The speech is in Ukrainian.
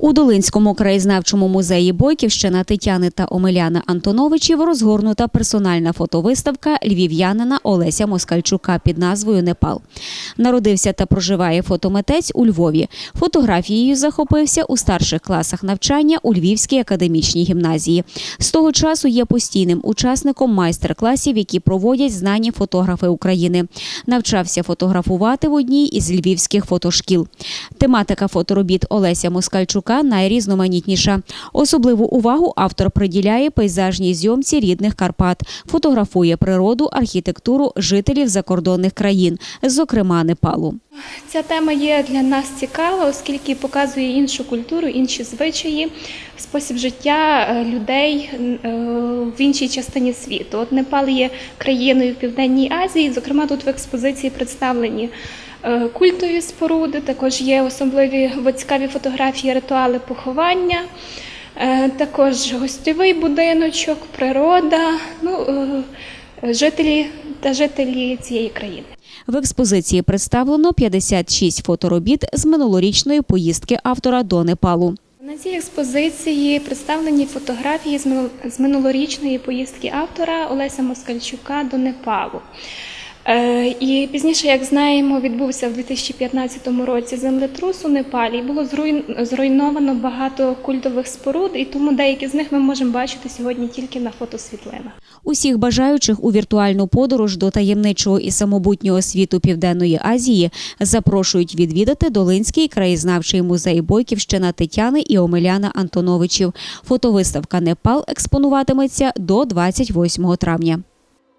У Долинському краєзнавчому музеї Бойківщина Тетяни та Омеляна Антоновичів розгорнута персональна фотовиставка львів'янина Олеся Москальчука під назвою Непал. Народився та проживає фотомитець у Львові. Фотографією захопився у старших класах навчання у Львівській академічній гімназії. З того часу є постійним учасником майстер-класів, які проводять знані фотографи України. Навчався фотографувати в одній із львівських фотошкіл. Тематика фоторобіт Олеся Москальчука найрізноманітніша. Особливу увагу автор приділяє пейзажній зйомці рідних Карпат, фотографує природу, архітектуру жителів закордонних країн, зокрема Непалу. Ця тема є для нас цікава, оскільки показує іншу культуру, інші звичаї, спосіб життя е, людей е, в іншій частині світу. От Непал є країною в Південній Азії. Зокрема, тут в експозиції представлені культові споруди, також є особливі цікаві фотографії, ритуали поховання. е, Також гостьовий будиночок, природа, ну, е, жителі та жителі цієї країни. В експозиції представлено 56 фоторобіт з минулорічної поїздки автора до Непалу. На цій експозиції представлені фотографії з минулорічної поїздки автора Олеся Москальчука до Непалу. Е, І пізніше, як знаємо, відбувся в 2015 році землетрус у Непалі. Було зруйновано багато культових споруд, і тому деякі з них ми можемо бачити сьогодні тільки на фотосвітлинах. Усіх бажаючих у віртуальну подорож до таємничого і самобутнього світу Південної Азії запрошують відвідати Долинський краєзнавчий музей Бойківщина Тетяни і Омеляна Антоновичів. Фотовиставка Непал експонуватиметься до 28 травня.